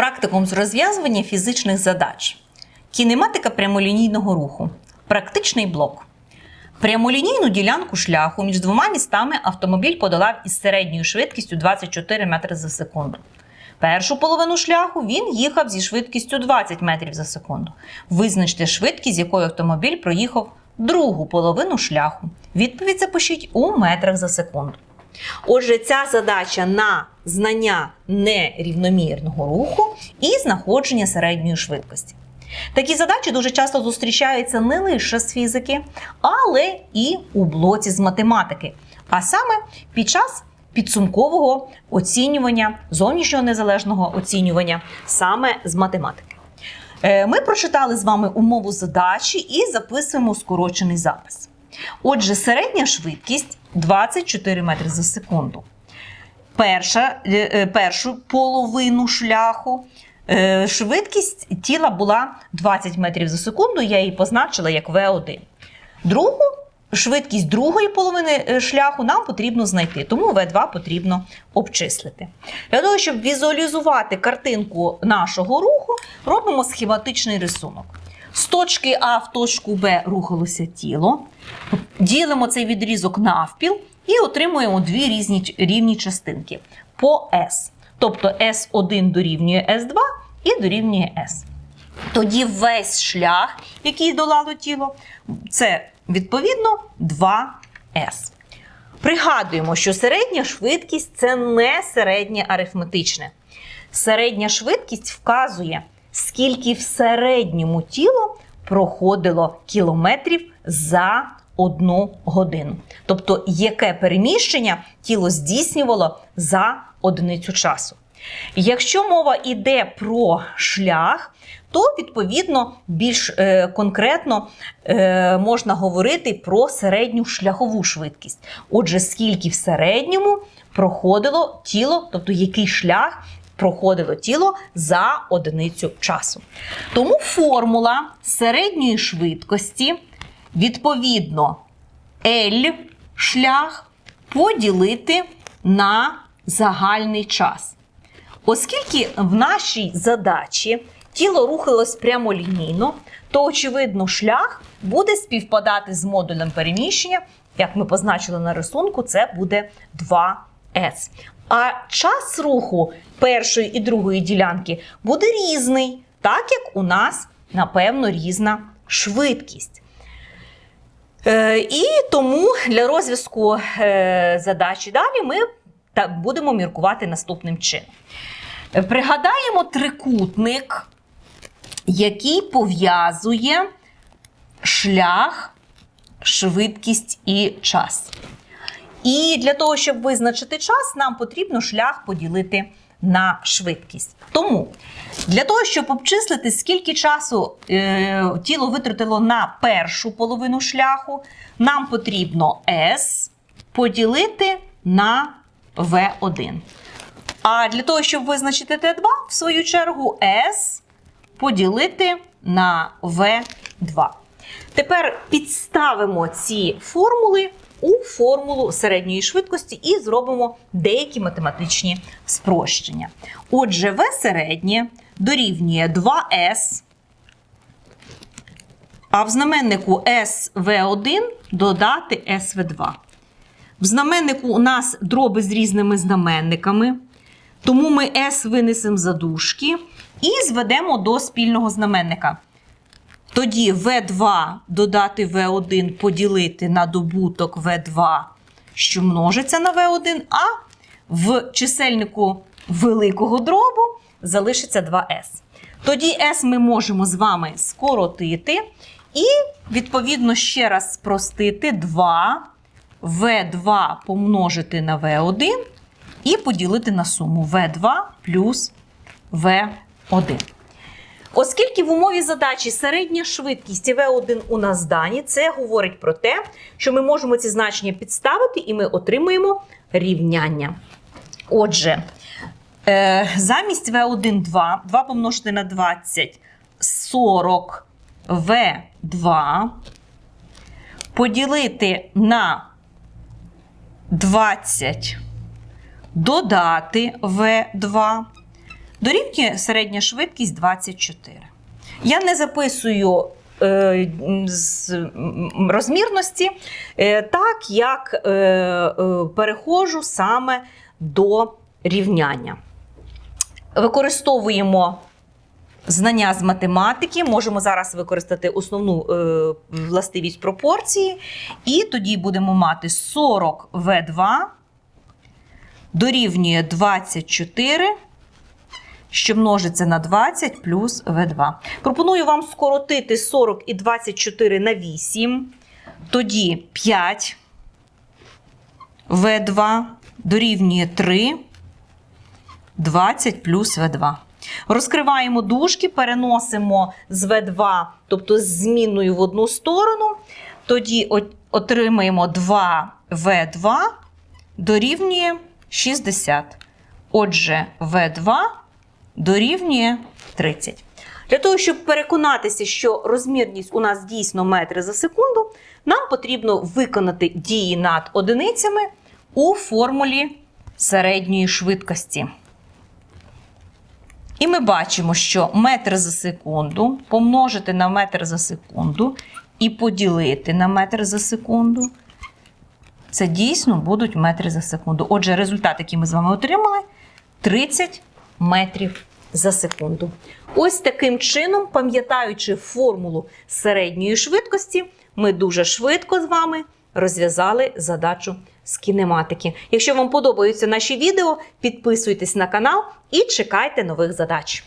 Практикум з розв'язування фізичних задач. Кінематика прямолінійного руху. Практичний блок. Прямолінійну ділянку шляху між двома містами автомобіль подолав із середньою швидкістю 24 метри за секунду. Першу половину шляху він їхав зі швидкістю 20 метрів за секунду. Визначте швидкість, з якою автомобіль проїхав другу половину шляху. Відповідь запишіть у метрах за секунду. Отже, ця задача на знання нерівномірного руху і знаходження середньої швидкості. Такі задачі дуже часто зустрічаються не лише з фізики, але і у блоці з математики, а саме під час підсумкового оцінювання, зовнішнього незалежного оцінювання саме з математики. Е, Ми прочитали з вами умову задачі і записуємо скорочений запис. Отже, середня швидкість 24 метри за секунду. Перша, е, е, першу половину шляху е, швидкість тіла була 20 метрів за секунду, я її позначила як V1. Другу швидкість другої половини шляху нам потрібно знайти, тому V2 потрібно обчислити. Для того, щоб візуалізувати картинку нашого руху, робимо схематичний рисунок. З точки А в точку Б рухалося тіло. Ділимо цей відрізок навпіл і отримуємо дві різні рівні частинки по S. Тобто S1 дорівнює S2 і дорівнює S. Тоді весь шлях, який долало тіло, це відповідно 2S. Пригадуємо, що середня швидкість це не середнє арифметичне. Середня швидкість вказує, скільки в середньому тіло проходило кілометрів за одну годину. Тобто, яке переміщення тіло здійснювало за одиницю часу. Якщо мова йде про шлях, то відповідно більш е, конкретно е, можна говорити про середню шляхову швидкість. Отже, скільки в середньому проходило тіло, тобто який шлях проходило тіло за одиницю часу. Тому формула середньої швидкості відповідно L шлях поділити на загальний час. Оскільки в нашій задачі тіло рухалось прямолінійно, то, очевидно, шлях буде співпадати з модулем переміщення, як ми позначили на рисунку, це буде 2S. А час руху першої і другої ділянки буде різний, так як у нас, напевно, різна швидкість. Е, І тому для розв'язку е, задачі далі ми будемо міркувати наступним чином. Пригадаємо трикутник, який пов'язує шлях, швидкість і час. І для того, щоб визначити час, нам потрібно шлях поділити на швидкість. Тому для того, щоб обчислити, скільки часу е, тіло витратило на першу половину шляху, нам потрібно S поділити на V1. А для того, щоб визначити Т2, в свою чергу S поділити на V2. Тепер підставимо ці формули у формулу середньої швидкості і зробимо деякі математичні спрощення. Отже, V середнє дорівнює 2S, а в знаменнику SV1 додати SV2. В знаменнику у нас дроби з різними знаменниками, тому ми S винесемо за дужки і зведемо до спільного знаменника. Тоді V2 додати V1 поділити на добуток V2, що множиться на V1, а в чисельнику великого дробу залишиться 2S. Тоді S ми можемо з вами скоротити і, відповідно, ще раз спростити 2 V2 помножити на V1 і поділити на суму V2 плюс V1. Оскільки в умові задачі середня швидкість і V1 у нас дані, це говорить про те, що ми можемо ці значення підставити і ми отримуємо рівняння. Отже, е, замість V1 2, 2 помножити на 20 40 V2 поділити на 20 додати V2 дорівнює середня швидкість 24. Я не записую е, з розмірності, е, так як е, переходжу саме до рівняння. Використовуємо знання з математики, можемо зараз використати основну властивість пропорції, і тоді будемо мати 40 В2 дорівнює 24 що множиться на 20 плюс В2. Пропоную вам скоротити 40 і 24 на 8. Тоді 5 В2 дорівнює 3, 20 плюс В2. Розкриваємо дужки, переносимо з В2, тобто з змінною в одну сторону. Тоді отримаємо 2 В2 дорівнює 60. Отже, В2 дорівнює 30. Для того, щоб переконатися, що розмірність у нас дійсно метри за секунду, нам потрібно виконати дії над одиницями у формулі середньої швидкості. І ми бачимо, що метр за секунду помножити на метр за секунду і поділити на метр за секунду. Це дійсно будуть метри за секунду. Отже, результат, який ми з вами отримали, 30 метрів за секунду. Ось таким чином, пам'ятаючи формулу середньої швидкості, ми дуже швидко з вами розв'язали задачу з кінематики. Якщо вам подобаються наші відео, підписуйтесь на канал і чекайте нових задач.